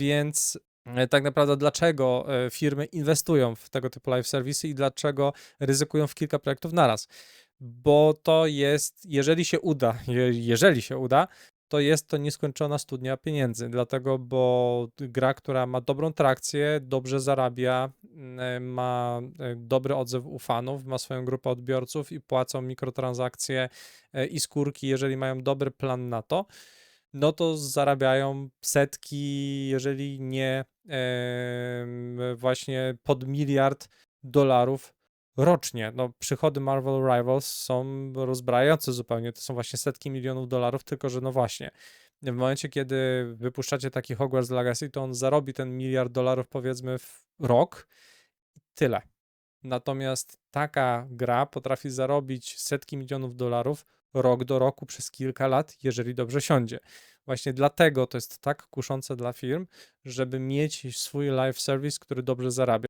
Więc e, tak naprawdę dlaczego e, firmy inwestują w tego typu live serwisy i dlaczego ryzykują w kilka projektów naraz? Bo to jest, jeżeli się uda, je- jeżeli się uda, to jest to nieskończona studnia pieniędzy, dlatego, bo gra, która ma dobrą trakcję, dobrze zarabia, mm, ma e, dobry odzew u fanów, ma swoją grupę odbiorców i płacą mikrotransakcje e, i skórki, jeżeli mają dobry plan na to, no to zarabiają setki, jeżeli nie właśnie pod miliard dolarów rocznie. No, przychody Marvel Rivals są rozbrajające zupełnie. To są właśnie setki milionów dolarów, tylko że no właśnie. W momencie, kiedy wypuszczacie taki Hogwarts Legacy, to on zarobi ten miliard dolarów powiedzmy w rok i tyle. Natomiast taka gra potrafi zarobić setki milionów dolarów rok do roku przez kilka lat, jeżeli dobrze siądzie. Właśnie dlatego to jest tak kuszące dla firm, żeby mieć swój live service, który dobrze zarabia.